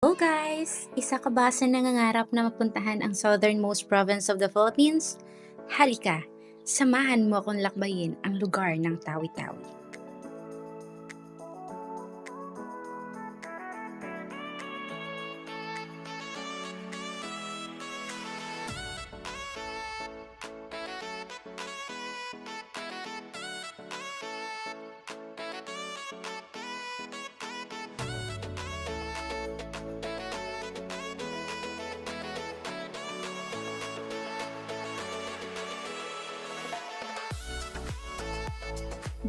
Hello guys! Isa ka ba sa nangangarap na mapuntahan ang southernmost province of the Philippines? Halika, samahan mo akong lakbayin ang lugar ng Tawi-Tawi.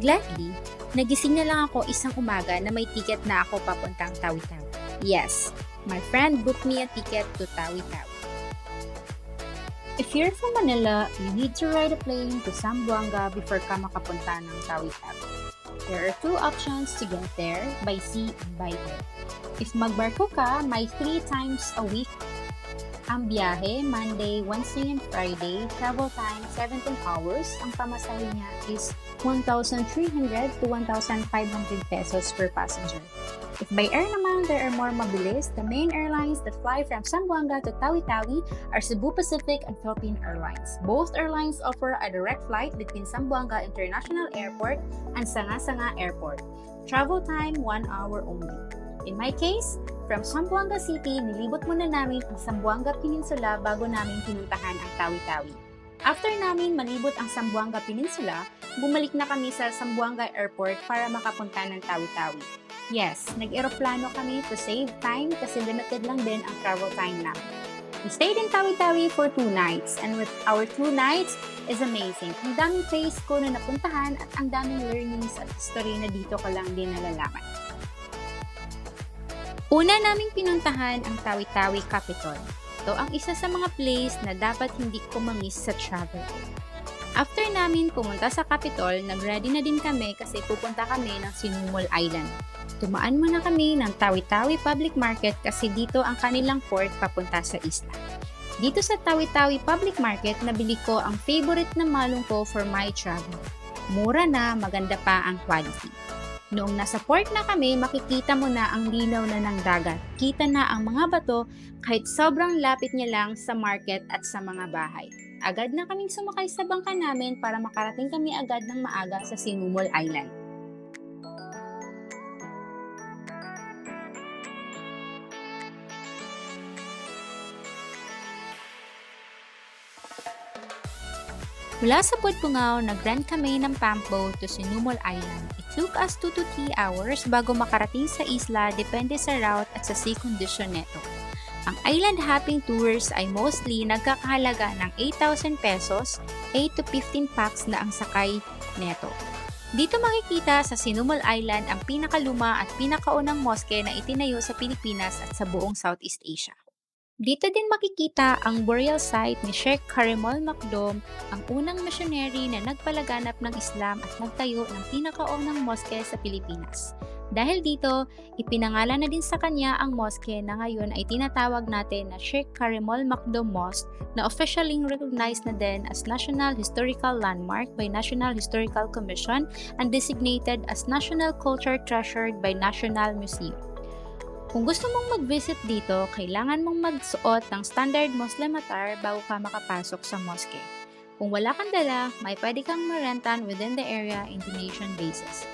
Gladly, nagising na lang ako isang umaga na may ticket na ako papuntang Tawi-Tawi. Yes, my friend booked me a ticket to Tawi-Tawi. If you're from Manila, you need to ride a plane to Zamboanga before ka makapunta ng Tawi-Tawi. There are two options to get there, by sea and by air. If magbarko ka, may three times a week ang biyahe, Monday, Wednesday, and Friday. Travel time, 17 hours. Ang pamasahe niya is 1,300 to 1,500 pesos per passenger. If by air naman, there are more mabilis. The main airlines that fly from Sambuanga to Tawi-Tawi are Cebu Pacific and Philippine Airlines. Both airlines offer a direct flight between Sambuanga International Airport and Sanga-Sanga Airport. Travel time, 1 hour only. In my case, from Zamboanga City, nilibot muna namin ang Zamboanga Peninsula bago namin pinuntahan ang Tawi-Tawi. After namin malibot ang Zamboanga Peninsula, bumalik na kami sa Zamboanga Airport para makapunta ng Tawi-Tawi. Yes, nag-eroplano kami to save time kasi limited lang din ang travel time namin. We stayed in Tawi-Tawi for two nights and with our two nights is amazing. Ang daming place ko na napuntahan at ang daming learnings at history na dito ka lang din nalalaman. Una naming pinuntahan ang Tawi-Tawi Capitol. Ito ang isa sa mga place na dapat hindi ko mamiss sa travel. After namin pumunta sa Capitol, nag-ready na din kami kasi pupunta kami ng Sinumol Island. Tumaan muna kami ng Tawi-Tawi Public Market kasi dito ang kanilang port papunta sa isla. Dito sa Tawi-Tawi Public Market, nabili ko ang favorite na malong ko for my travel. Mura na, maganda pa ang quality. Noong nasa port na kami, makikita mo na ang linaw na ng dagat. Kita na ang mga bato kahit sobrang lapit niya lang sa market at sa mga bahay. Agad na kaming sumakay sa bangka namin para makarating kami agad ng maaga sa Sinumol Island. Mula sa Pudpungao, nag-rent kami ng pump boat to Sinumol Island. It took us 2 to 3 hours bago makarating sa isla depende sa route at sa sea condition neto. Ang island hopping tours ay mostly nagkakahalaga ng 8,000 pesos, 8 to 15 packs na ang sakay neto. Dito makikita sa Sinumol Island ang pinakaluma at pinakaunang moske na itinayo sa Pilipinas at sa buong Southeast Asia. Dito din makikita ang burial site ni Sheikh Karimol Makdum, ang unang missionary na nagpalaganap ng Islam at nagtayo ng pinakaunang moske sa Pilipinas. Dahil dito, ipinangalan na din sa kanya ang moske na ngayon ay tinatawag natin na Sheikh Karimol Makdum Mosque na officially recognized na din as National Historical Landmark by National Historical Commission and designated as National Culture Treasured by National Museum. Kung gusto mong mag-visit dito, kailangan mong magsuot ng standard Muslim attire bago ka makapasok sa mosque. Kung wala kang dala, may pwede kang marentan within the area in donation basis.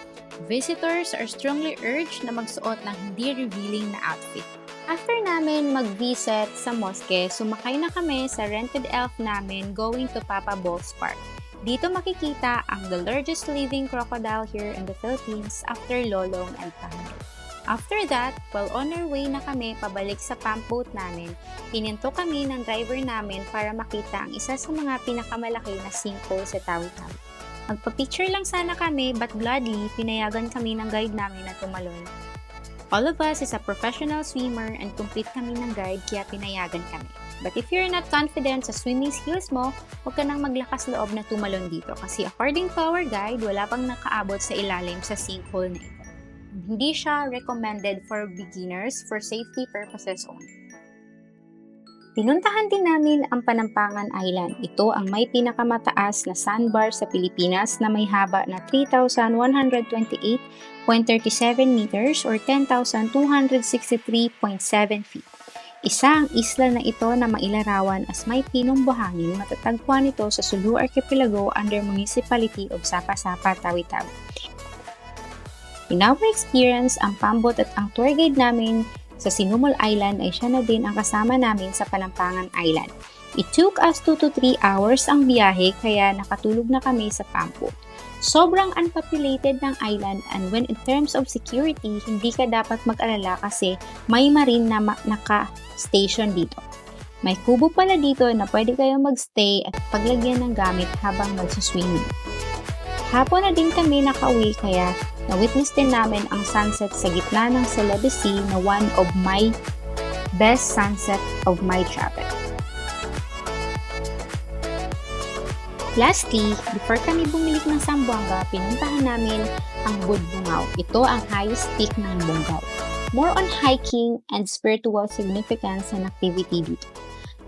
Visitors are strongly urged na magsuot ng hindi revealing na outfit. After namin mag-visit sa mosque, sumakay na kami sa rented elf namin going to Papa Bowls Park. Dito makikita ang the largest living crocodile here in the Philippines after Lolong and Pando. After that, while on our way na kami pabalik sa pump boat namin, hininto kami ng driver namin para makita ang isa sa mga pinakamalaki na sinkhole sa Tawi-Tawi. Magpa-picture lang sana kami but gladly, pinayagan kami ng guide namin na tumalon. All of us is a professional swimmer and complete kami ng guide kaya pinayagan kami. But if you're not confident sa swimming skills mo, huwag ka nang maglakas loob na tumalon dito kasi according to our guide, wala pang nakaabot sa ilalim sa sinkhole na ito. Hindi siya recommended for beginners for safety purposes only. Pinuntahan din namin ang Panampangan Island. Ito ang may pinakamataas na sandbar sa Pilipinas na may haba na 3,128.37 meters or 10,263.7 feet. Isa ang isla na ito na mailarawan as may pinong buhangin matatagpuan ito sa Sulu Archipelago under Municipality of Sapasapa, Tawi-Tawi. In our experience, ang pambot at ang tour guide namin sa Sinumol Island ay siya na din ang kasama namin sa Panampangan Island. It took us 2 to 3 hours ang biyahe kaya nakatulog na kami sa pambot. Sobrang unpopulated ng island and when in terms of security, hindi ka dapat mag-alala kasi may marine na naka-station dito. May kubo pala dito na pwede kayong magstay at paglagyan ng gamit habang magsaswimming. Hapon na din kami nakauwi kaya na-witness din namin ang sunset sa gitna ng Celebes Sea na one of my best sunset of my travel. Lastly, before kami bumalik ng Sambuanga, pinuntahan namin ang Budbungaw. Ito ang highest peak ng Bungaw. More on hiking and spiritual significance and activity dito.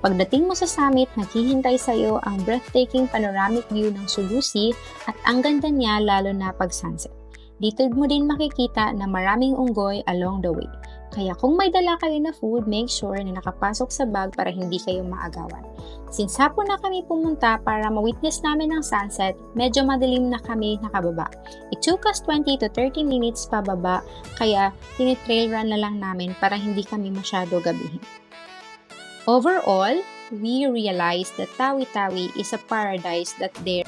Pagdating mo sa summit, naghihintay sa iyo ang breathtaking panoramic view ng Sulusi at ang ganda niya lalo na pag sunset. Dito mo din makikita na maraming unggoy along the way. Kaya kung may dala kayo na food, make sure na nakapasok sa bag para hindi kayo maagawan. Since hapon na kami pumunta para ma-witness namin ang sunset, medyo madilim na kami nakababa. It took us 20 to 30 minutes pababa, kaya tinitrail run na lang namin para hindi kami masyado gabihin. Overall, we realized that Tawi-Tawi is a paradise that there